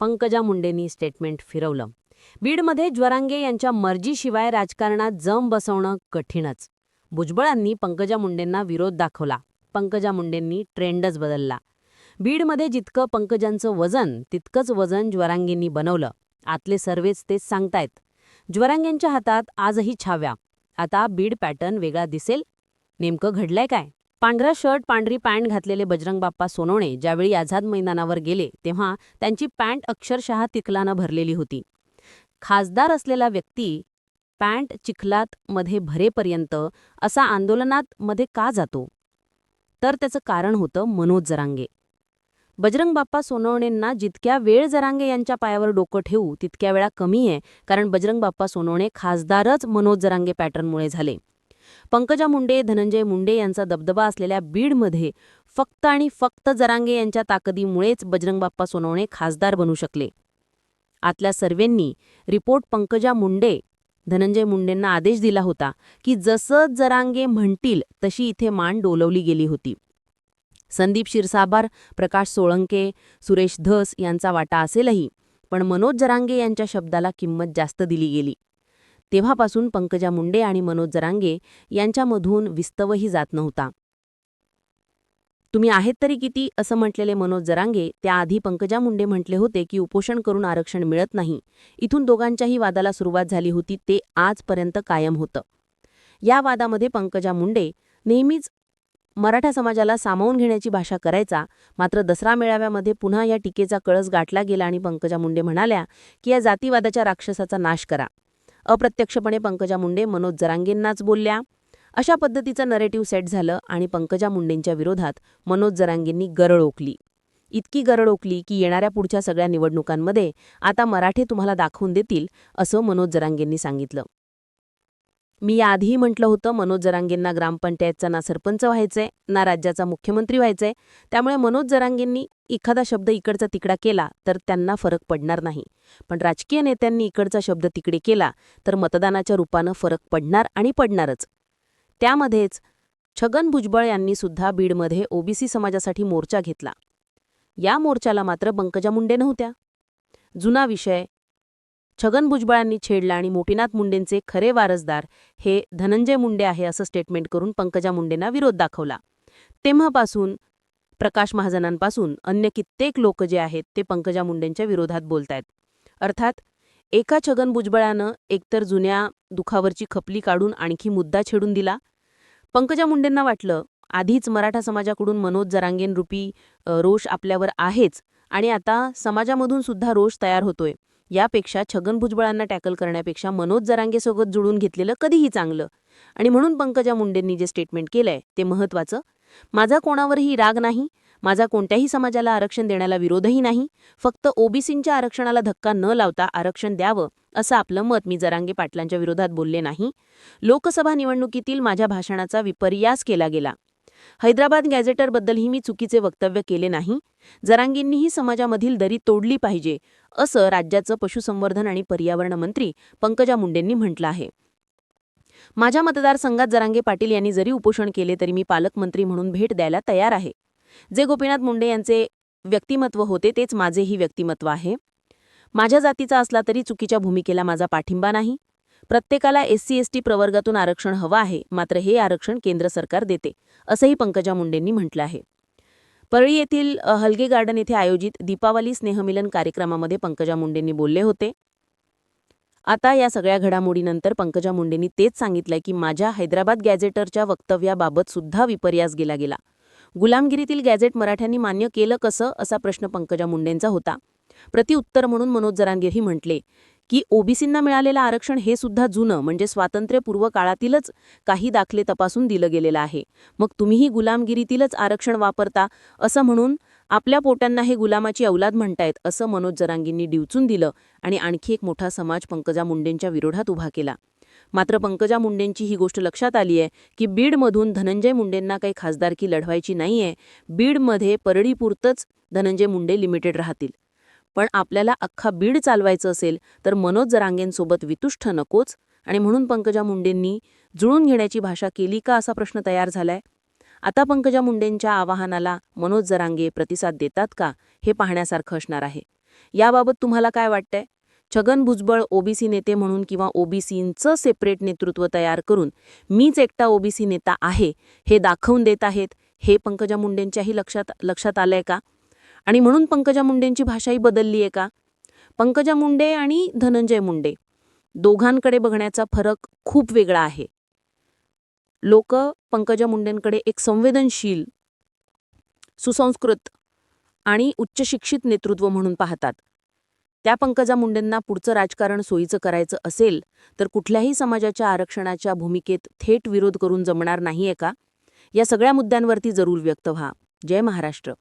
Pankaja मुंडेंनी statement फिरवलं. बीडमध्ये ज्वरांगे यांच्या मर्जीशिवाय राजकारणात जम बसवणं कठीणच. भुजबळांनी पंकजा मुंडेंना विरोध दाखवला. पंकजा मुंडेंनी ट्रेंडच बदलला. बीडमध्ये जितकं पंकजांचं वजन तितकंच वजन ज्वरांगेंनी बनवलं. आतले सर्वेच तेच सांगतायत. ज्वरांगेंच्या हातात आजही छाव्या. आता बीड पॅटर्न वेगळा दिसेल. नेमकं घडलंय काय? पांढरा शर्ट पांढरी पॅन्ट घातलेले बजरंग बाप्पा सोनवणे ज्यावेळी आझाद मैदानावर गेले तेव्हा त्यांची पॅन्ट अक्षरशः तिखलानं भरलेली होती. खासदार असलेला व्यक्ती पॅन्ट चिखलात मध्ये भरेपर्यंत असा आंदोलनात मध्ये का जातो? तर त्याचं कारण होतं मनोज जरांगे. बजरंग बाप्पा सोनवणेंना जितक्या वेळ जरांगे यांच्या पायावर डोकं ठेवू तितक्या वेळा कमी आहे कारण बजरंग बाप्पा सोनवणे खासदारच मनोज जरांगे पॅटर्नमुळे झाले. पंकजा मुंडे धनंजय मुंडे यांचा दबदबा असलेल्या बीडमध्ये फक्त आणि फक्त जरांगे यांच्या ताकदीमुळेच बजरंग बाप्पा सोनवणे खासदार बनू शकले. आतल्या सर्वेंनी रिपोर्ट पंकजा मुंडे धनंजय मुंडेंना आदेश दिला होता की जसं जरांगे म्हणतील तशी इथे मान डोलवली गेली होती. संदीप क्षीरसाबार प्रकाश सोळंके सुरेश धस यांचा वाटा असेलही पण मनोज जरांगे यांच्या शब्दाला किंमत जास्त दिली गेली. तेव्हापासून पंकजा मुंडे आणि मनोज जरांगे यांच्यामधून विस्तवही जात नव्हता. तुम्ही आहेत तरी किती असं म्हटलेले मनोज जरांगे त्याआधी पंकजा मुंडे म्हटले होते की उपोषण करून आरक्षण मिळत नाही. इथून दोघांच्याही वादाला सुरुवात झाली होती ते आजपर्यंत कायम होतं. या वादामध्ये पंकजा मुंडे नेहमीच मराठा समाजाला सामावून घेण्याची भाषा करायचा मात्र दसरा मेळाव्यामध्ये पुन्हा या टीकेचा कळस गाठला गेला आणि पंकजा मुंडे म्हणाल्या की या जातीवादाच्या राक्षसाचा नाश करा. अप्रत्यक्षपणे पंकजा मुंडे मनोज जरांगेंनाच बोलल्या. अशा पद्धतीचं नरेटिव्ह सेट झालं आणि पंकजा मुंडेंच्या विरोधात मनोज जरांगेंनी गरळ ओकली. इतकी गरळ ओकली की येणाऱ्या पुढच्या सगळ्या निवडणुकांमध्ये आता मराठे तुम्हाला दाखवून देतील असं मनोज जरांगेंनी सांगितलं. मी याआधीही म्हटलं होतं मनोज जरांगेंना ग्रामपंचायतचा ना सरपंच व्हायचंय ना राज्याचा मुख्यमंत्री व्हायचंय. त्यामुळे मनोज जरांगेंनी एखादा शब्द इकडचा तिकडा केला तर त्यांना फरक पडणार नाही. पण राजकीय नेत्यांनी इकडचा शब्द तिकडे केला तर मतदानाच्या रूपानं फरक पडणार आणि पडणारच. त्यामध्येच छगन भुजबळ यांनी सुद्धा बीडमध्ये ओबीसी समाजासाठी मोर्चा घेतला. या मोर्चाला मात्र पंकजा मुंडे नव्हत्या. जुना विषय छगन भुजबळांनी छेडला आणि मोटीनाथ मुंडेंचे खरे वारसदार हे धनंजय मुंडे आहे असं स्टेटमेंट करून पंकजा मुंडेंना विरोध दाखवला. तेव्हापासून प्रकाश महाजनांपासून अन्य कित्येक लोक जे आहेत ते पंकजा मुंडेंच्या विरोधात बोलतायत. अर्थात एका छगन भुजबळानं एकतर जुन्या दुखावरची खपली काढून आणखी मुद्दा छेडून दिला. पंकजा मुंडेंना वाटलं आधीच मराठा समाजाकडून मनोज जरांगेन रूपी रोष आपल्यावर आहेच आणि आता समाजामधून सुद्धा रोष तयार होतोय. यापेक्षा छगन भुजबळांना टॅकल करण्यापेक्षा मनोज जरांगेसोबत जुळून घेतलेलं कधीही चांगलं. आणि म्हणून पंकजा मुंडेंनी जे स्टेटमेंट केलंय ते महत्वाचं माझा कोणावरही राग नाही माझा कोणत्याही समाजाला आरक्षण देण्याला विरोधही नाही फक्त ओबीसींच्या आरक्षणाला धक्का न लावता आरक्षण द्यावं असं आपलं मत मी जरांगे पाटलांच्या विरोधात बोलले नाही. लोकसभा निवडणुकीतील माझ्या भाषणाचा विपर्यास केला गेला. हैदराबाद गॅझेटरबद्दलही मी चुकीचे वक्तव्य केले नाही. जरांगींनीही समाजामधील दरी तोडली पाहिजे असं राज्याचं पशुसंवर्धन आणि पर्यावरण मंत्री पंकजा मुंडेंनी म्हटलं आहे. माझ्या मतदारसंघात जरांगे पाटील यांनी जरी उपोषण केले तरी मी पालकमंत्री म्हणून भेट द्यायला तयार आहे. जे गोपीनाथ मुंडे यांचे व्यक्तिमत्व होते तेच माझेही व्यक्तिमत्व आहे. माझ्या जातीचा असला तरी चुकीच्या भूमिकेला माझा पाठिंबा नाही. प्रत्येकाला एस सी एस टी प्रवर्गातून आरक्षण हवं आहे मात्र हे आरक्षण केंद्र सरकार देते असंही पंकजा मुंडेंनी म्हटलं आहे. परळी येथील हलगे गार्डन येथे आयोजित दीपावली स्नेहमिलन कार्यक्रमामध्ये पंकजा मुंडेंनी बोलले होते. आता या सगळ्या घडामोडीनंतर पंकजा मुंडेंनी तेच सांगितलंय की माझ्या हैदराबाद गॅझेटरच्या वक्तव्याबाबत सुद्धा विपर्यास गेला गेला. गुलामगिरीतील गॅझेट मराठ्यांनी मान्य केलं कसं असा प्रश्न पंकजा मुंडेंचा होता. प्रतिउत्तर म्हणून मनोज जरांगीरही म्हटले की ओबीसींना मिळालेलं आरक्षण हे सुद्धा जुनं म्हणजे स्वातंत्र्यपूर्व काळातीलच काही दाखले तपासून दिलं गेलेलं आहे. मग तुम्हीही गुलामगिरीतीलच आरक्षण वापरता असं म्हणून आपल्या पोटांना हे गुलामाची अवलाद म्हणतायत असं मनोज जरांगींनी डिवचून दिलं आणि आणखी एक मोठा समाज पंकजा मुंडेंच्या विरोधात उभा केला. मात्र पंकजा मुंडेंची ही गोष्ट लक्षात आली आहे की बीडमधून धनंजय मुंडेंना काही खासदारकी लढवायची नाहीये बीडमध्ये परळीपुरतंच धनंजय मुंडे लिमिटेड राहतील. पण आपल्याला अख्खा बीड चालवायचं असेल तर मनोज जरांगेंसोबत वितुष्ठ नकोच आणि म्हणून पंकजा मुंडेंनी जुळून घेण्याची भाषा केली का असा प्रश्न तयार झालाय? आता पंकजा मुंडेंच्या आवाहनाला मनोज जरांगे प्रतिसाद देतात का हे पाहण्यासारखं असणार आहे. याबाबत तुम्हाला काय वाटतंय? छगन भुजबळ ओबीसी नेते म्हणून किंवा ओबीसींचं सेपरेट नेतृत्व तयार करून मीच एकटा ओबीसी नेता आहे हे दाखवून देत आहेत हे पंकजा मुंडेंच्याही लक्षात लक्षात आलंय का? आणि म्हणून पंकजा मुंडेंची भाषाही बदलली आहे का? पंकजा मुंडे आणि धनंजय मुंडे दोघांकडे बघण्याचा फरक खूप वेगळा आहे. लोक पंकजा मुंडेंकडे एक संवेदनशील सुसंस्कृत आणि उच्च शिक्षित नेतृत्व म्हणून पाहतात. त्या पंकजा मुंडेंना पुढचं राजकारण सोयीचं करायचं असेल तर कुठल्याही समाजाच्या आरक्षणाच्या भूमिकेत थेट विरोध करून जमणार नाहीये का? या सगळ्या मुद्द्यांवरती जरूर व्यक्त व्हा. जय महाराष्ट्र.